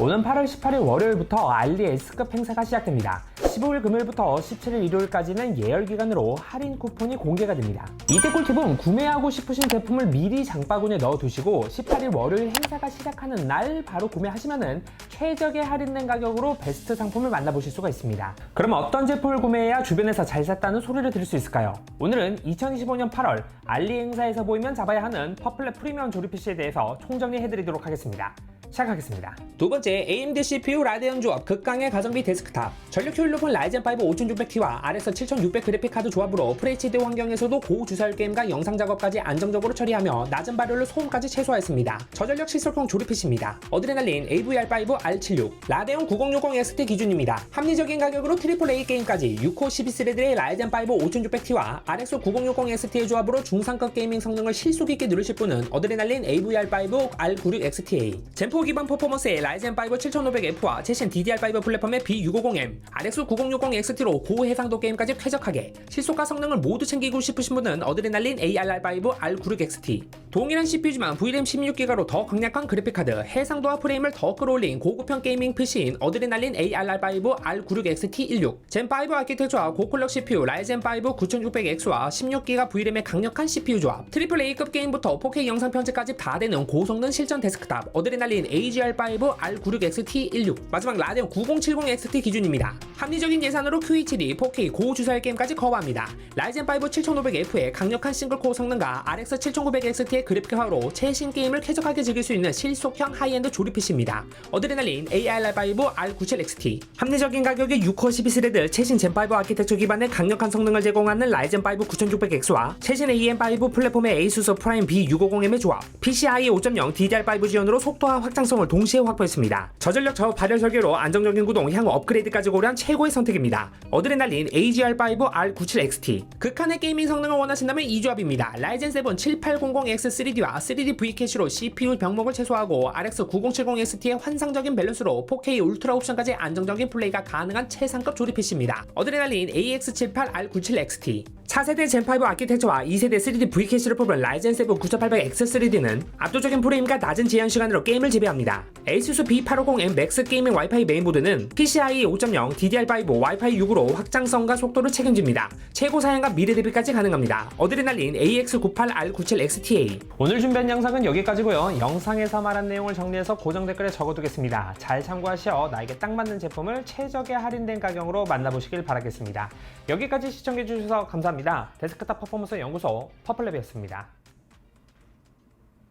오는 8월 18일 월요일부터 알리 S급 행사가 시작됩니다. 15일 금요일부터 17일 일요일까지는 예열 기간으로 할인 쿠폰이 공개가 됩니다. 이때 꿀팁은 구매하고 싶으신 제품을 미리 장바구니에 넣어두시고 18일 월요일 행사가 시작하는 날 바로 구매하시면은 최적의 할인된 가격으로 베스트 상품을 만나보실 수가 있습니다. 그럼 어떤 제품을 구매해야 주변에서 잘 샀다는 소리를 들을 수 있을까요? 오늘은 2025년 8월 알리 행사에서 보이면 잡아야 하는 퍼플렛 프리미엄 조립 PC에 대해서 총정리해드리도록 하겠습니다. 시작하겠습니다. 두 번째, AMD CPU 라데온 조합 극강의 가성비 데스크탑. 전력 효율 높은 라이젠 5 5600T와 RX 7600 그래픽 카드 조합으로 FHD 환경에서도 고주사율 게임과 영상 작업까지 안정적으로 처리하며 낮은 발열로 소음까지 최소화했습니다. 저전력 시설형 조립 PC입니다. 어드레날린 AVR5 R76, 라데온 9060 XT 기준입니다. 합리적인 가격으로 AAA 게임까지 6코 12스레드의 라이젠 5 5600T와 RX 9060 XT의 조합으로 중상급 게이밍 성능을 실속 있게 누르실 분은 어드레날린 AVR5 R96 XTA, 젠4 기반 퍼포먼스의 라이젠 5 7500F와 최신 DDR5 플랫폼의 B650M, RX 9060 XT로 고해상도 게임까지 쾌적하게 실속과 성능을 모두 챙기고 싶으신 분은 어드레날린 ARR5 R96 XT. 동일한 CPU지만 VRAM 16기가로 더 강력한 그래픽카드, 해상도와 프레임을 더 끌어올린 고급형 게이밍 PC인 어드레날린 ARR5 R96 XT16, 젠5 아키텍처와 고퀄력 CPU 라이젠 5 9600X와 16기가 VRAM의 강력한 CPU 조합, AAA급 게임부터 4K 영상 편집까지 다 되는 고성능 실전 데스크탑 어드레날린 AGR5 R96XT16 마지막 라데온 9070 XT 기준입니다. 합리적인 예산으로 QHD, 4K 고주사율 게임까지 커버합니다. 라이젠 5 7500F의 강력한 싱글코어 성능과 RX 7900XT의 그래픽화로 최신 게임을 쾌적하게 즐길 수 있는 실속형 하이엔드 조립 PC입니다. 어드레날린 ARR5 R97XT 합리적인 가격에 6코어 12스레드 최신 젠5 아키텍처 기반의 강력한 성능을 제공하는 라이젠 5 9600X와 최신 AM5 플랫폼의 ASUS 프라임 B650M의 조합 PCIe 5.0 DDR5 지원으로 속도와 확장 성을 동시에 확보했습니다. 저전력 저발열 설계로 안정적인 구동 향후 업그레이드까지 고려한 최고의 선택입니다. 어드레날린 AGR5 R97XT 극한의 게이밍 성능을 원하신다면 이 조합입니다. 라이젠 7 7800X3D와 3D V 캐시로 CPU 병목을 최소화하고 RX 9070XT의 환상적인 밸런스로 4K 울트라 옵션까지 안정적인 플레이가 가능한 최상급 조립 PC입니다. 어드레날린 AX78R97XT 차세대 젠5 아키텍처와 2세대 3D V 캐시를 뽑은 라이젠 7 9800X3D는 압도적인 프레임과 낮은 제한 시간으로 게임을 지배합니다. ASUS B850M 맥스 게이밍 와이파이 메인보드는 PCIe 5.0 DDR5 와이파이 6으로 확장성과 속도를 책임집니다. 최고 사양과 미래 대비까지 가능합니다. 어드레날린 AX98R97XTA 오늘 준비한 영상은 여기까지고요. 영상에서 말한 내용을 정리해서 고정 댓글에 적어두겠습니다. 잘 참고하시어 나에게 딱 맞는 제품을 최적의 할인된 가격으로 만나보시길 바라겠습니다. 여기까지 시청해주셔서 감사합니다. 데스크탑 퍼포먼스 연구소 퍼플랩이었습니다.